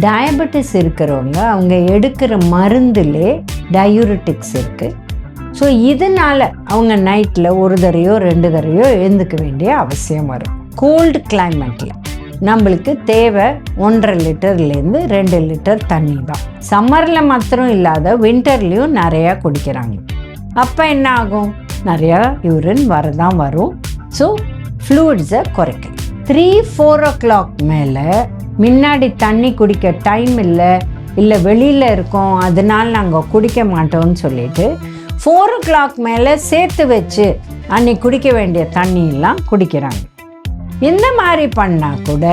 Diabetes இருக்கிறவங்க அவங்க எடுக்கிற மருந்துலே டயூரிட்டிக்ஸ் இருக்குது ஸோ இதனால் அவங்க நைட்டில் ஒரு தரையோ ரெண்டு தரையோ எழுந்துக்க வேண்டிய அவசியம் வரும். கோல்டு கிளைமேட்டில் நம்மளுக்கு தேவை ஒன்றரை லிட்டர்லேருந்து ரெண்டு லிட்டர் தண்ணி தான். சம்மரில் மாத்திரம் இல்லாத வின்டர்லேயும் நிறையா குடிக்கிறாங்க. அப்போ என்ன ஆகும்? நிறையா யூரின் வரதான் வரும். ஸோ ஃப்ளூயிட்ஸை குறைக்கும் த்ரீ ஃபோர் ஓ கிளாக் மேலே முன்னாடி தண்ணி குடிக்க டைம் இல்லை இல்லை வெளியில் இருக்கோம் அதனால் நாங்கள் குடிக்க மாட்டோம்னு சொல்லிட்டு ஃபோர் ஓ கிளாக் மேலே சேர்த்து வச்சு அன்னைக்கு குடிக்க வேண்டிய தண்ணியெல்லாம் குடிக்கிறாங்க. இந்த மாதிரி பண்ணால் கூட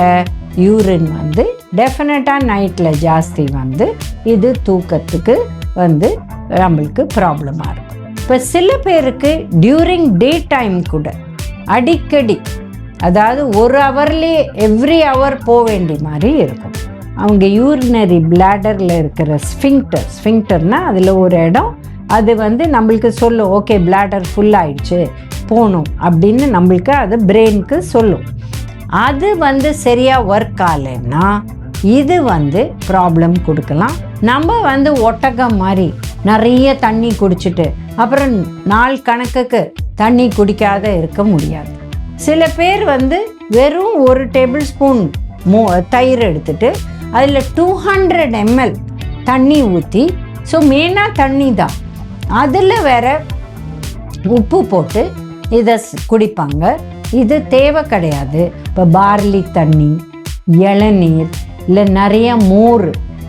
யூரின் வந்து டெஃபினட்டாக நைட்டில் ஜாஸ்தி வந்து இது தூக்கத்துக்கு வந்து நம்மளுக்கு ப்ராப்ளமாக இருக்கும். இப்போ சில பேருக்கு டியூரிங் டே டைம் கூட அடிக்கடி அதாவது ஒரு ஹவர்லேயே எவ்ரி ஹவர் போக வேண்டிய மாதிரி இருக்கும். அவங்க யூரினரி பிளாடரில் இருக்கிற ஸ்ஃபிங்டர் ஸ்ஃபிங்டர்னால் அதில் ஒரு இடம் அது வந்து நம்மளுக்கு சொல்லும் ஓகே பிளாடர் ஃபுல் ஆயிடுச்சு போகணும் அப்படின்னு நம்மளுக்கு அது பிரெயினுக்கு சொல்லும். அது வந்து சரியாக ஒர்க் ஆகலைன்னா இது வந்து ப்ராப்ளம் கொடுக்கலாம். நம்ம வந்து ஒட்டகம் மாதிரி நிறைய தண்ணி குடிச்சிட்டு அப்புறம் நாள் கணக்குக்கு தண்ணி குடிக்காத இருக்க முடியாது. சில பேர் வந்து வெறும் ஒரு டேபிள் ஸ்பூன் மோ தயிர் எடுத்துட்டு அதில் டூ ஹண்ட்ரட் எம்எல் தண்ணி ஊற்றி ஸோ மெயினாக தண்ணி தான். அதில் வேற உப்பு போட்டு இதை குடிப்பாங்க. இது தேவை கிடையாது. இப்போ பார்லி தண்ணி இளநீர் இல்லை நிறைய மோர்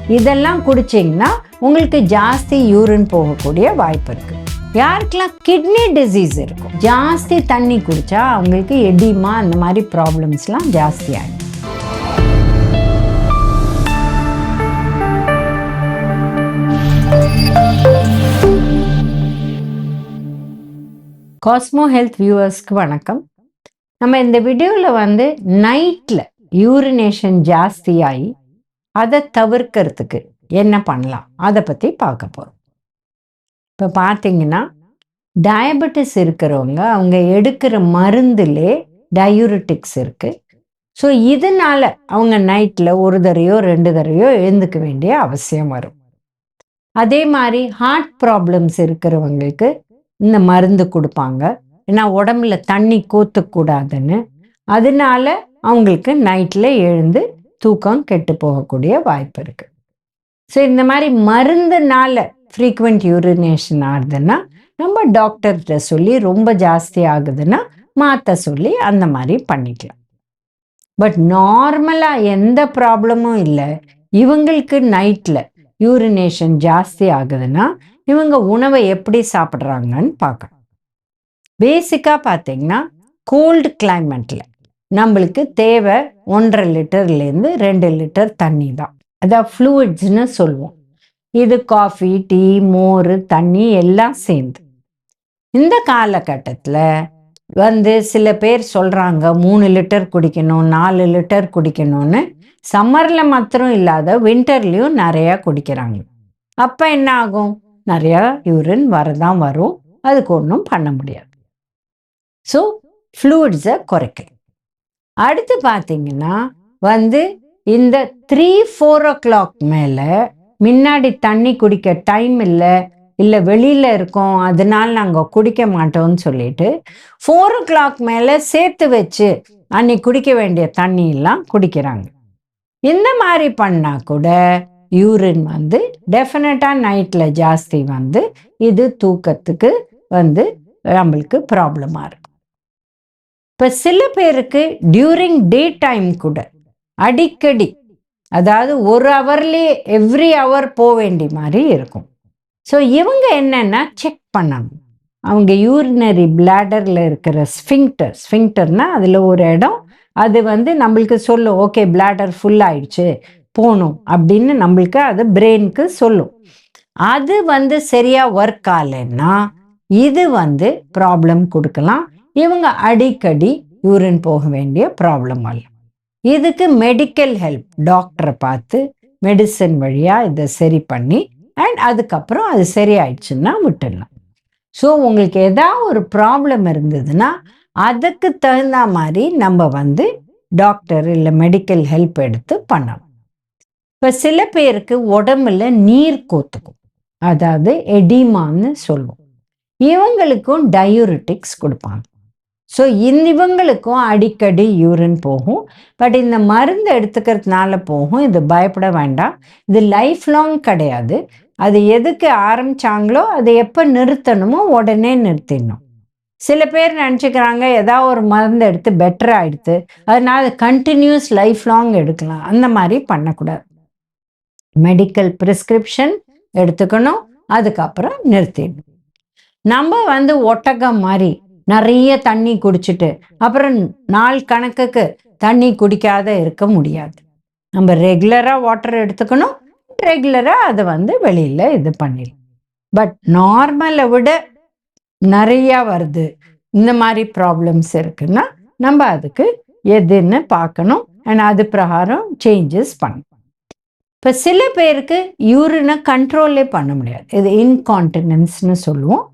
இதெல்லாம் குடிச்சிங்கன்னா உங்களுக்கு ஜாஸ்தி யூரின் போகக்கூடிய வாய்ப்பு இருக்குது யாருக்கெல்லாம் கிட்னி டிசீஸ் இருக்கும்? ஜாஸ்தி தண்ணி குடித்தா அவங்களுக்கு எடிமா அந்த மாதிரி ப்ராப்ளம்ஸ்லாம் ஜாஸ்தி ஆகும் காஸ்மோ ஹெல்த் வியூவர்ஸ்க்கு வணக்கம். நம்ம இந்த வீடியோவில் வந்து நைட்டில் யூரினேஷன் ஜாஸ்தியாகி அதை தவிர்க்கிறதுக்கு என்ன பண்ணலாம்? அதை பற்றி பார்க்க போகிறோம் இப்போ பார்த்தீங்கன்னா டயபெட்டிஸ் இருக்கிறவங்க அவங்க எடுக்கிற மருந்துலே டயூரிட்டிக்ஸ் இருக்குது ஸோ இதனால அவங்க நைட்டில் ஒரு தரையோ ரெண்டு தரையோ எழுந்துக்க வேண்டிய அவசியம் வரும். அதே மாதிரி ஹார்ட் ப்ராப்ளம்ஸ் இருக்கிறவங்களுக்கு இந்த மருந்து கொடுப்பாங்க. ஏன்னா உடம்புல தண்ணி கூத்தக்கூடாதுன்னு. அதனால அவங்களுக்கு நைட்டில் எழுந்து தூக்கம் கெட்டு போகக்கூடிய வாய்ப்பு இருக்குது ஸோ இந்த மாதிரி மருந்துனால ஃப்ரீக்வெண்ட் யூரினேஷன் ஆகுதுன்னா நம்ம டாக்டர்கிட்ட சொல்லி ரொம்ப ஜாஸ்தி ஆகுதுன்னா மாற்ற சொல்லி அந்த மாதிரி பண்ணிக்கலாம். பட் நார்மலாக எந்த ப்ராப்ளமும் இல்லை. இவங்களுக்கு நைட்டில் யூரினேஷன் ஜாஸ்தி ஆகுதுன்னா இவங்க உணவை எப்படி சாப்பிட்றாங்கன்னு பார்க்கணும். பேசிக்காக பார்த்தீங்கன்னா கோல்டு கிளைமேட்டில் நம்மளுக்கு தேவை ஒன்றரை லிட்டர்லேருந்து ரெண்டு லிட்டர் தண்ணி தான். அதான் ஃப்ளூயிட்ஸ்னு சொல்லுவோம். இது காஃபி டீ மோர் தண்ணி எல்லாம் சேர்ந்து. இந்த காலகட்டத்தில் வந்து சில பேர் சொல்கிறாங்க மூணு லிட்டர் குடிக்கணும் நாலு லிட்டர் குடிக்கணும்னு. சம்மரில் மாத்திரம் இல்லாத வின்டர்லேயும் நிறையா குடிக்கிறாங்க. அப்போ என்ன ஆகும்? நிறையா யூரின் வரதான் வரும். அதுக்கு ஒன்றும் பண்ண முடியாது. ஸோ ஃப்ளூயிட்ஸை குறைக்கும் அடுத்து பார்த்தீங்கன்னா வந்து இந்த த்ரீ ஃபோர் ஓ கிளாக் மேலே முன்னாடி தண்ணி குடிக்க டைம் இல்லை இல்லை வெளியில் இருக்கோம் அதனால நாங்கள் குடிக்க மாட்டோம்னு சொல்லிட்டு ஃபோர் ஓ கிளாக் மேலே சேர்த்து வச்சு அன்னைக்கு குடிக்க வேண்டிய தண்ணியெல்லாம் குடிக்கிறாங்க. இந்த மாதிரி பண்ணால் கூட யூரின் வந்து டெஃபினட்டாக நைட்டில் ஜாஸ்தி வந்து இது தூக்கத்துக்கு வந்து நம்மளுக்கு ப்ராப்ளமாக இருக்கும். இப்போ சில பேருக்கு டியூரிங் டே டைம் கூட அடிக்கடி அதாவது ஒரு ஹவர்லேயே எவ்ரி ஹவர் போக வேண்டிய மாதிரி இருக்கும். ஸோ இவங்க என்னென்னா செக் பண்ணணும். அவங்க யூரினரி பிளாடரில் இருக்கிற ஸ்ஃபிங்டர் ஸ்ஃபிங்டர்னால் அதில் ஒரு இடம் அது வந்து நம்மளுக்கு சொல்லும் ஓகே பிளாடர் ஃபுல் ஆயிடுச்சு போகணும் அப்படின்னு நம்மளுக்கு அது பிரெயினுக்கு சொல்லும். அது வந்து சரியாக ஒர்க் ஆகலைன்னா இது வந்து ப்ராப்ளம் கொடுக்கலாம். இவங்க அடிக்கடி யூரின் போக வேண்டிய ப்ராப்ளம் அல்ல இதுக்கு மெடிக்கல் ஹெல்ப் டாக்டரை பார்த்து மெடிசன் வழியாக இதை சரி பண்ணி அண்ட் அதுக்கப்புறம் அது சரியாயிடுச்சுன்னா விட்டுடலாம். ஸோ உங்களுக்கு ஏதாவது ஒரு ப்ராப்ளம் இருந்ததுன்னா அதுக்கு தகுந்த மாதிரி நம்ம வந்து டாக்டர் இல்லை மெடிக்கல் ஹெல்ப் எடுத்து பண்ணலாம். இப்போ சில பேருக்கு உடம்புல நீர் கோத்துக்கும். அதாவது எடிமான்னு சொல்லுவோம். இவங்களுக்கும் டயூரிட்டிக்ஸ் கொடுப்பாங்க. ஸோ இந்த இவங்களுக்கும் அடிக்கடி யூரின் போகும். பட் இந்த மருந்து எடுத்துக்கிறதுனால போகும். இது பயப்பட வேண்டாம். இது லைஃப் லாங் கிடையாது. அது எதுக்கு ஆரம்பிச்சாங்களோ அதை எப்போ நிறுத்தணுமோ உடனே நிறுத்திடணும். சில பேர் நினச்சிக்கிறாங்க ஏதாவது ஒரு மருந்து எடுத்து பெட்டர் ஆயிடுத்து. அதனால் கண்டினியூஸ் லைஃப் லாங் எடுக்கலாம். அந்த மாதிரி பண்ணக்கூடாது. மெடிக்கல் ப்ரிஸ்கிரிப்ஷன் எடுத்துக்கணும். அதுக்கப்புறம் நிறுத்திடணும். நம்ம வந்து ஒட்டகம் மாதிரி நிறைய தண்ணி குடிச்சிட்டு அப்புறம் நாள் கணக்குக்கு தண்ணி குடிக்காத இருக்க முடியாது. நம்ம ரெகுலராக வாட்டர் எடுத்துக்கணும் ரெகுலராக அதை வந்து வெளியில் இது பண்ணிடலாம். பட் நார்மலை விட நிறையா வருது. இந்த மாதிரி ப்ராப்ளம்ஸ் இருக்குன்னா நம்ம அதுக்கு எதுன்னு பார்க்கணும். அண்ட் அது பிரகாரம் சேஞ்சஸ் பண்ணணும். இப்போ சில பேருக்கு யூரினை கண்ட்ரோலே பண்ண முடியாது. இது இன்கான்டினன்ஸ்னு சொல்லுவோம்.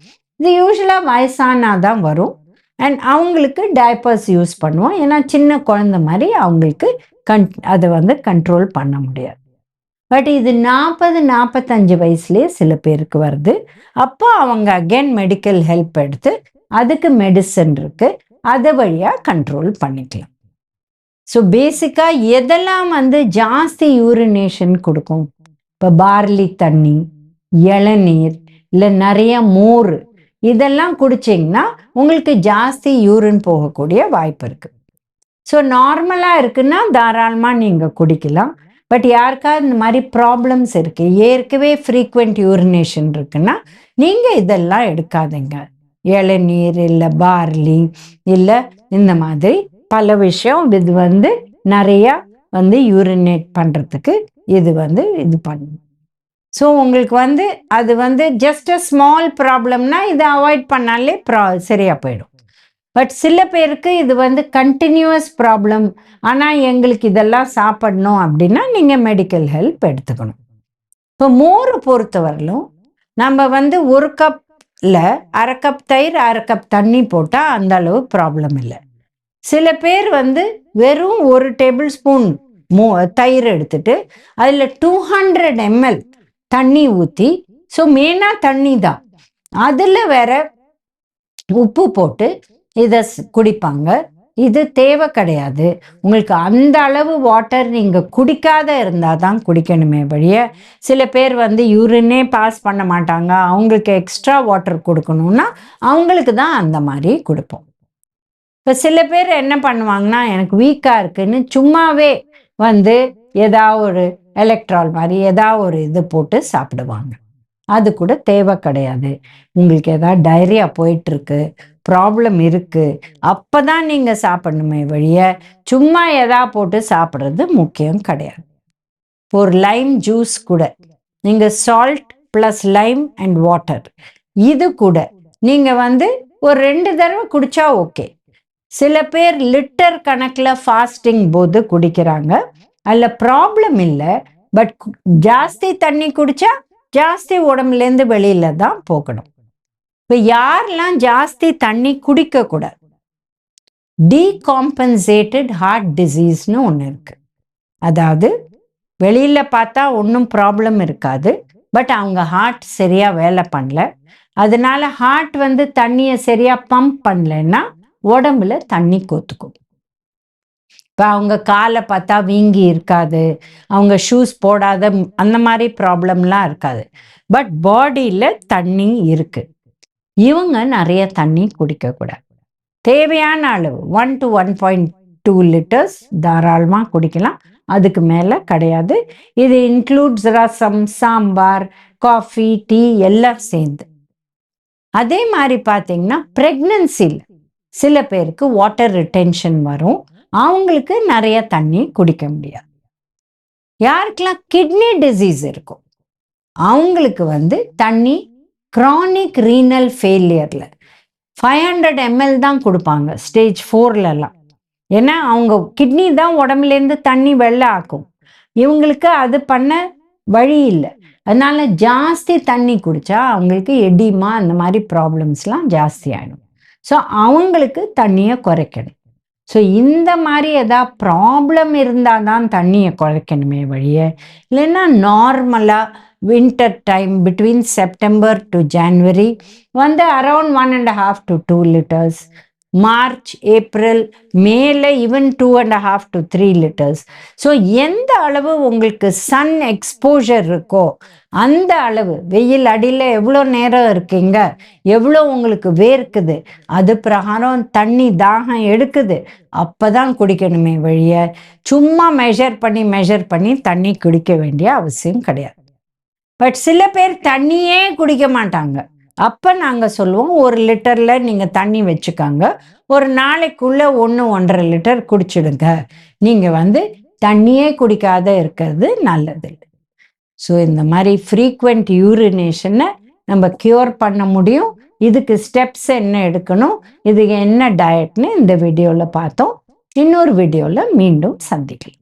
இது யூஸ்வலாக வயசானால் தான் வரும். அண்ட் அவங்களுக்கு டைப்பர்ஸ் யூஸ் பண்ணுவோம். ஏன்னா சின்ன குழந்த மாதிரி அவங்களுக்கு கன் அதை வந்து கண்ட்ரோல் பண்ண முடியாது. பட் இது நாற்பது நாற்பத்தஞ்சு வயசுலேயே சில பேருக்கு வருது. அப்போ அவங்க அகெயின் மெடிக்கல் ஹெல்ப் எடுத்து அதுக்கு மெடிசன் இருக்குது அதை வழியாக கண்ட்ரோல் பண்ணிக்கலாம். ஸோ பேசிக்காக எதெல்லாம் வந்து ஜாஸ்தி யூரினேஷன் கொடுக்கும்? இப்போ பார்லி தண்ணி இளநீர் இல்லை நிறைய மோர் இதெல்லாம் குடிச்சிங்கன்னா உங்களுக்கு ஜாஸ்தி யூரின் போகக்கூடிய வாய்ப்பு இருக்குது ஸோ நார்மலாக இருக்குன்னா தாராளமாக நீங்கள் குடிக்கலாம். பட் யாருக்காவது இந்த மாதிரி ப்ராப்ளம்ஸ் இருக்குது ஏற்கனவே ஃப்ரீக்வெண்ட் யூரினேஷன் இருக்குன்னா நீங்கள் இதெல்லாம் எடுக்காதீங்க. இளநீர் இல்லை பார்லி இல்லை இந்த மாதிரி பல விஷயம் இது வந்து நிறையா வந்து யூரினேட் பண்ணுறதுக்கு இது வந்து இது பண்ணும் ஸோ உங்களுக்கு வந்து அது வந்து ஜஸ்ட் அ ஸ்மால் ப்ராப்ளம்னா இதை அவாய்ட் பண்ணாலே ப்ரா சரியாக போயிடும். பட் சில பேருக்கு இது வந்து கண்டினியூஸ் ப்ராப்ளம் ஆனால் எங்களுக்கு இதெல்லாம் சாப்பிடணும் அப்படின்னா நீங்கள் மெடிக்கல் ஹெல்ப் எடுத்துக்கணும். இப்போ மோர் பொறுத்தவரையிலும் நம்ம வந்து ஒரு கப்பில் அரை கப் தயிர் அரை கப் தண்ணி போட்டால் அந்த அளவு ப்ராப்ளம் இல்லை. சில பேர் வந்து வெறும் ஒரு டேபிள் ஸ்பூன் மோ தயிர் எடுத்துட்டு அதில் டூ ஹண்ட்ரட் எம்எல் தண்ணி ஊற்றி ஸோ மெயினாக தண்ணி தான் அதில் வேற உப்பு போட்டு இதை குடிப்பாங்க. இது தேவை கிடையாது. உங்களுக்கு அந்த அளவு வாட்டர் நீங்கள் குடிக்காத இருந்தால் தான் குடிக்கணுமே வழிய சில பேர் வந்து யூரினே பாஸ் பண்ண மாட்டாங்க. அவங்களுக்கு எக்ஸ்ட்ரா வாட்டர் கொடுக்கணும்னா அவங்களுக்கு தான் அந்த மாதிரி கொடுப்போம். இப்போ சில பேர் என்ன பண்ணுவாங்கன்னா எனக்கு வீக்காக இருக்குன்னு சும்மாவே வந்து ஏதாவது ஒரு எலக்ட்ரால் மாதிரி ஏதாவது ஒரு இது போட்டு சாப்பிடுவாங்க. அது கூட தேவை கிடையாது. உங்களுக்கு ஏதாவது டைரியா போயிட்டுருக்கு ப்ராப்ளம் இருக்குது அப்போ தான் நீங்கள் சாப்பிடணுமே வழிய சும்மா எதா போட்டு சாப்பிட்றது முக்கியம் கிடையாது. ஒரு லைம் ஜூஸ் கூட நீங்கள் salt plus lime and water இது கூட நீங்கள் வந்து ஒரு ரெண்டு தடவை குடித்தா ஓகே சில பேர் லிட்டர் கணக்கில் ஃபாஸ்டிங் போது குடிக்கிறாங்க. அதில் ப்ராப்ளம் இல்லை பட் ஜாஸ்தி தண்ணி குடித்தா ஜாஸ்தி உடம்புலேருந்து வெளியில தான் போகணும். இப்போ யாரெல்லாம் ஜாஸ்தி தண்ணி குடிக்கக்கூடாது டீகாம்பன்சேட்டட் ஹார்ட் டிசீஸ்னு ஒன்று இருக்குது அதாவது வெளியில் பார்த்தா ஒன்றும் ப்ராப்ளம் இருக்காது பட் அவங்க ஹார்ட் சரியாக வேலை பண்ணல. அதனால ஹார்ட் வந்து தண்ணியை சரியாக பம்ப் பண்ணலைன்னா உடம்புல தண்ணி கோத்துக்கும். இப்போ அவங்க காலை பார்த்தா வீங்கி இருக்காது. அவங்க ஷூஸ் போடாத அந்த மாதிரி ப்ராப்ளம்லாம் இருக்காது. பட் பாடியில் தண்ணி இருக்கு. இவங்க நிறைய தண்ணி குடிக்கக்கூடாது தேவையான அளவு one to one point two litres தாராளமாக குடிக்கலாம். அதுக்கு மேலே கிடையாது. இது includes rasam sambar coffee tea எல்லாம் சேர்ந்து. அதே மாதிரி பார்த்தீங்கன்னா ப்ரெக்னன்சியில் சில பேருக்கு வாட்டர் ரிட்டென்ஷன் வரும். அவங்களுக்கு நிறைய தண்ணி குடிக்க முடியாது. யாருக்கெல்லாம் கிட்னி டிசீஸ் இருக்கும் அவங்களுக்கு வந்து தண்ணி க்ரானிக் ரீனல் ஃபெயிலியரில் ஃபைவ் ஹண்ட்ரட் எம்எல் தான் கொடுப்பாங்க ஸ்டேஜ் ஃபோர்லலாம் ஏன்னா அவங்க கிட்னி தான் உடம்புலேருந்து தண்ணி வெள்ளை ஆக்கும். இவங்களுக்கு அது பண்ண வழி இல்லை. அதனால ஜாஸ்தி தண்ணி குடித்தா அவங்களுக்கு எடிமா அந்த மாதிரி ப்ராப்ளம்ஸ்லாம் ஜாஸ்தி ஆகிடும் ஸோ அவங்களுக்கு தண்ணியை குறைக்கணும். ஸோ இந்த மாதிரி எதாவது ப்ராப்ளம் இருந்தால் தான் தண்ணியை குறைக்கணுமே வழிய. இல்லைன்னா நார்மலாக winter time between September to January வந்து around one and half to two litres March April மேல even two and half to three litres so எந்த அளவு உங்களுக்கு சன் எக்ஸ்போஷர் இருக்கோ அந்த அளவு வெயில் அடியில் எவ்வளோ நேரம் இருக்கீங்க எவ்வளோ உங்களுக்கு வேர்க்குது அது பிரகாரம் தண்ணி தாகம் எடுக்குது அப்போ தான் குடிக்கணுமே வழிய. சும்மா மெஷர் பண்ணி மெஷர் பண்ணி தண்ணி குடிக்க வேண்டிய அவசியம் கிடையாது. பட் சில பேர் தண்ணியே குடிக்க மாட்டாங்க. அப்போ நாங்கள் சொல்லுவோம் ஒரு லிட்டரில் நீங்கள் தண்ணி வச்சுக்கோங்க. ஒரு நாளைக்குள்ளே ஒன்று ஒன்றரை லிட்டர் குடிச்சிடுங்க. நீங்கள் வந்து தண்ணியே குடிக்காத இருக்கிறது நல்லது. ஸோ இந்த மாதிரி ஃப்ரீக்வெண்ட் யூரினேஷனை நம்ம க்யூர் பண்ண முடியும். இதுக்கு ஸ்டெப்ஸ் என்ன எடுக்கணும் இதுக்கு என்ன டயட்னு இந்த வீடியோவில் பார்த்தோம். இன்னொரு வீடியோவில் மீண்டும் சந்திக்கலாம்.